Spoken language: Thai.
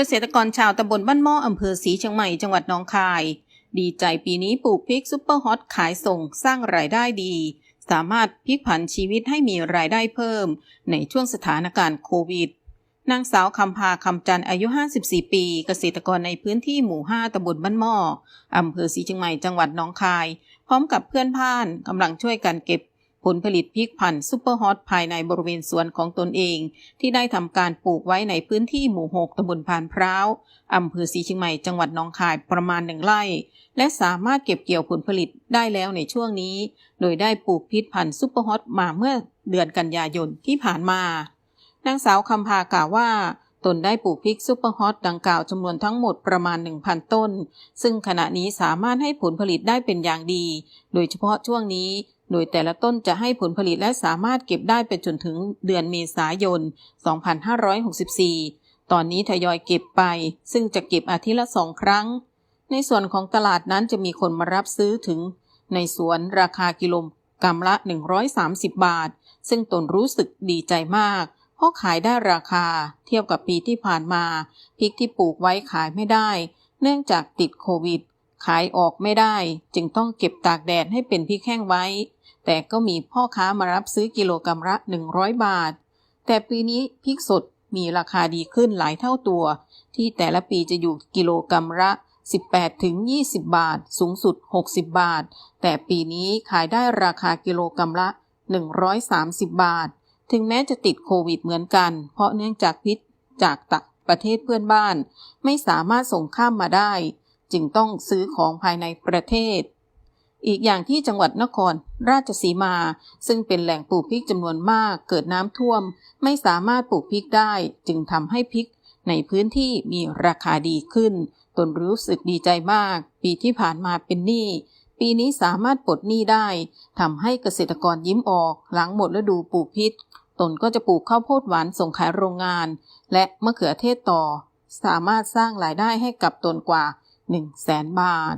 เกษตรกรชาวตำบลบ้านหม้ออำเภอศรีเชียงใหม่จังหวัดหนองคาย ดีใจปีนี้ปลูกพริกซุปเปอร์ฮอตขายส่งสร้างรายได้ดี สามารถพลิกผันชีวิตให้มีรายได้เพิ่ม ในช่วงสถานการณ์โควิดนางสาวคำพาคำจันทร์อายุ 54 ปี เกษตรกรในพื้นที่หมู่ 5ตำบลบ้านหม้ออำเภอศรีเชียงใหม่จังหวัดหนองคาย พร้อมกับเพื่อนพานกำลังช่วยกันเก็บ ผลผลิตพริกพันธุ์ซุปเปอร์ฮอตภายในบริเวณสวนของตนเอง ที่ได้ทำการปลูกไว้ในพื้นที่หมู่ 6ตำบลพานพร้าวอำเภอศรีเชียงใหม่จังหวัดหนองคายประมาณหนึ่งไร่ และสามารถเก็บเกี่ยวผลผลิตได้แล้วในช่วงนี้ โดยได้ปลูกพริกพันธุ์ซุปเปอร์ฮอตมาเมื่อเดือนกันยายนที่ผ่านมานางสาวคำพากล่าวว่าตนได้ปลูกพริกซุปเปอร์ฮอตดังกล่าวจำนวนทั้งหมดประมาณ 1,000 ต้น ซึ่งขณะนี้สามารถให้ผลผลิตได้เป็นอย่างดี โดยเฉพาะช่วงนี้ โดยแต่ละต้นจะให้ผลผลิตและสามารถเก็บได้ไปจนถึงเดือนเมษายน 2564 ตอนนี้ทยอยเก็บไป ซึ่งจะเก็บอาทิตย์ละสองครั้ง ในส่วนของตลาดนั้นจะมีคนมารับซื้อถึง ในสวนราคากิโลกรัมละ 130 บาท ซึ่งตนรู้สึกดีใจมาก เพราะขายได้ราคาเทียบกับปีที่ผ่านมา พริกที่ปลูกไว้ขายไม่ได้ เนื่องจากติดโควิด ขายออกไม่ได้ จึงต้องเก็บตากแดดให้เป็นพริกแห้งไว้ แต่ก็มีพ่อค้ามารับซื้อกิโลกรัมละ 100 บาท แต่ปีนี้พริกสดมีราคาดีขึ้นหลายเท่าตัว ที่แต่ละปีจะอยู่กิโลกรัมละ 18 ถึง 20 บาท สูงสุด 60 บาท แต่ปีนี้ขายได้ราคากิโลกรัมละ 130 บาท ถึงแม้จะติดโควิดเหมือนกัน เพราะเนื่องจากพิษจากต่างประเทศเพื่อนบ้าน ไม่สามารถส่งข้ามมาได้ จึงต้องซื้อของภายในประเทศ อีกอย่างที่จังหวัดนครราชสีมา ซึ่งเป็นแหล่งปลูกพริกจำนวนมากเกิดน้ำท่วม ไม่สามารถปลูกพริกได้ จึงทำให้พริกในพื้นที่มีราคาดีขึ้น ตนรู้สึกดีใจมาก ปีที่ผ่านมาเป็นหนี้ปีนี้สามารถปลดหนี้ได้ทำให้เกษตรกรยิ้มออกหลังหมดฤดูปลูกพริกตนก็จะปลูกข้าวโพดหวานส่งขายโรงงาน และมะเขือเทศต่อ สามารถสร้างรายได้ให้กับตนกว่า 1 0 0 0 0แสนบาท